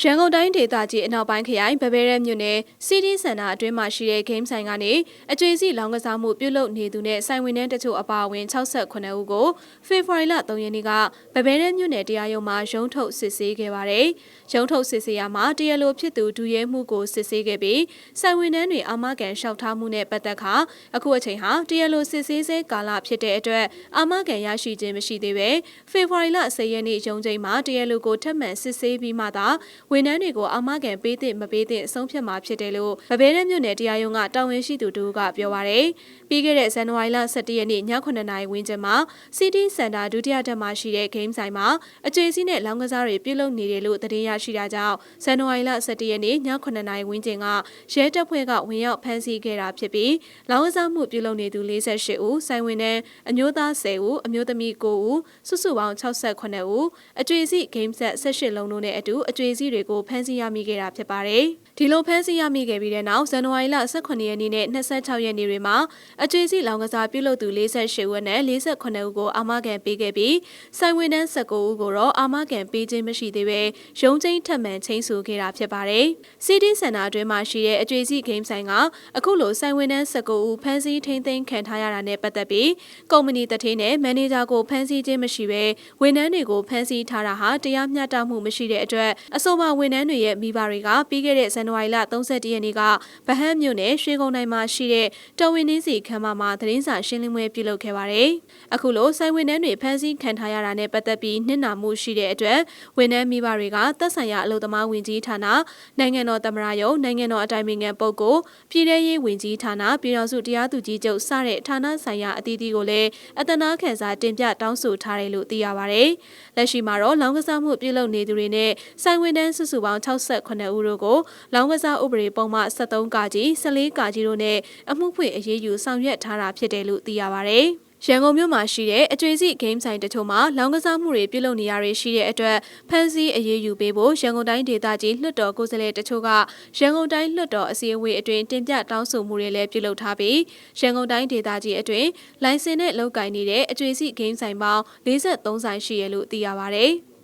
ရန်ကုန်တိုင်းဒေသကြီးအနောက်ပိုင်းခရိုင်ဗဘဲရဲမြို့နယ်စီတီစင်တာအတွင်းမှာရှိတဲ့ဂိမ်းဆိုင်ကနေအကျွေးစီလောင်းကစားမှုပြုလုပ်နေသူနဲ့ဆိုင်ဝင်နှန်းတချို့အပါအဝင်68ဦးကိုဖေဖော်ဝါရီလ3ရက်နေ့ကဗဘဲရဲမြို့နယ်တရားရုံးမှာရုံးထုတ်စစ်ဆေးခဲ့ပါတယ်။ရုံးထုတ်စစ်ဆေးရမှာတရားလိုဖြစ်သူဒူရဲမှုကိုစစ်ဆေးခဲ့ပြီးဆိုင်ဝင်နှန်းတွေအာမခံလျှောက်ထားမှုနဲ့ပတ်သက်ခါအခုအချိန်ဟာတရားလိုစစ်ဆေးဆဲကာလဖြစ်တဲ့အတွက်အာမခံရရှိခြင်းမရှိသေးပဲဖေဖော်ဝါရီလ10ရက်နေ့ရုံးချိန်မှာတရားလိုကိုထပ်မံစစ်ဆေးပြီးမှသာဝန်ထမ်းတွေကိုအာမခံပေးသင့်မပေးသင့်အဆုံးဖြတ်မှာဖြစ်တယ်လို့ဗဘဲရဲမြို့နယ်တရားရုံးကတာဝန်ရှိသူတို့ကပြောပါရယ်ပြီးခဲ့တဲ့ဇန်နဝါရီလ17ရက်နေ့ည9:00နာရီဝန်းကျင်မှာ City Center ဒုတိယတက်မှာရှိတဲ့ game ဆိုင်မှာအကျွေးစီးနဲ့လောင်းကစားတွေပြုလုပ်နေတယ်လို့သတင်းရရှိတာကြောင့်ဇန်နဝါရီလ17ရက်နေ့ည9:00နာရီဝန်းကျင်ကရဲတပ်ဖွဲ့ကဝင်ရောက်ဖမ်းဆီးခဲ့တာဖြစ်ပြီးလောင်းကစားမှုပြုလုပ်နေသူ48ဦးဆိုင်ဝင်တဲ့အမျိုးသား10ဦးအမျိုးသမီး9ဦးစုစုပေါင်း68ဦးအကျွေးစီး game set 18လုံးတို့နဲ့အတူအကျွေးစီးတွေကိုဖမ်းဆီးရမိခဲ့တာဖြစ်ပါတယ်။ဒီလိုဖမ်းဆီးရမိခဲ့ပြီးတဲ့နောက်ဇန်နဝါရီလ18ရက်နေ့နဲ့26ရက်နေ့တွေမှာအကျွေးစီလောင်ကစားပြုလုပ်သူ48ဦးနဲ့48ဦးကိုအာမခံပေးခဲ့ပြီးဆိုင်ဝင်တန်း19ဦးကိုတော့အာမခံပေးခြင်းမရှိသေးပဲရုံးချင်းထပ်မံချင်းဆူခဲ့တာဖြစ်ပါတယ်။ City Center အတွင်းမှာရှိတဲ့အကျွေးစီ game ဆိုင်ကအခုလိုဆိုင်ဝင်တန်း19ဦးဖမ်းဆီးထိန်းသိမ်းခံထားရတာနဲ့ပတ်သက်ပြီးကုမ္ပဏီတထေးနဲ့မန်နေဂျာကိုဖမ်းဆီးခြင်းမရှိပဲဝန်ထမ်းတွေကိုဖမ်းဆီးထားတာဟာတရားမျှတမှုမရှိတဲ့အတွက်အဆိုပါဝန်ထမ်းတွေရဲ့မိဘတွေကပြီးခဲ့တဲ့ဇန်နဝါရီလ31ရက်နေ့ကဗဟန်းမြို့နယ်ရွှေကုန်းတိုင်းမှာရှိတဲ့တော်ဝင်နှင်းစီခမ်းမမှာသတင်းစာရှင်းလင်းပွဲပြုလုပ်ခဲ့ပါတယ်။အခုလိုဆိုင်ဝန်ထမ်းတွေဖမ်းဆီးခံထားရတာနဲ့ပတ်သက်ပြီးနှင်နာမှုရှိတဲ့အတွက်ဝန်ထမ်းမိဘတွေကသက်ဆိုင်ရာအလုပ်သမားဝင်ကြီးဌာနနိုင်ငံတော်သမ္မတရုံးနိုင်ငံတော်အတိုင်ပင်ခံပုဂ္ဂိုလ်ပြည်ထရေးဝင်ကြီးဌာနပြည်တော်စုတရားသူကြီးချုပ်စတဲ့ဌာနဆိုင်ရာအသီးသီးကိုလည်းအတနာခံစာတင်ပြတောင်းဆိုထားတယ်လို့သိရပါတယ်။လက်ရှိမှာတော့လောင်းကစားမှုပြုလုပ်နေသူတွေနဲ့ဆိုင်ဝန်ထမ်းစုစုပေါင်း68ဦးတို့ကိုလောင်းကစားဥပဒေပုံမှ73ကကြီး14ကကြီးတို့နဲ့အမှုဖွင့်အရေးယူဆောင်ရွက်ထားတာဖြစ်တယ်လို့သိရပါဗျ။ရန်ကုန်မြို့မှာရှိတဲ့အကျွေးစီဂိမ်းဆိုင်တချို့မှာလောင်းကစားမှုတွေပြုလုပ်နေရတွေရှိတဲ့အတွက်ဖမ်းဆီးအရေးယူပေးဖို့ရန်ကုန်တိုင်းဒေသကြီးလွှတ်တော်ကိုယ်စားလှယ်တချို့ကရန်ကုန်တိုင်းလွှတ်တော်အစည်းအဝေးအတွင်းတင်ပြတောင်းဆိုမှုတွေလည်းပြုလုပ်ထားပြီးရန်ကုန်တိုင်းဒေသကြီးအတွင်းလိုင်စင်နဲ့လောက်ကင်နေတဲ့အကျွေးစီဂိမ်းဆိုင်ပေါင်း53ဆိုင်ရှိရလို့သိရပါဗျ။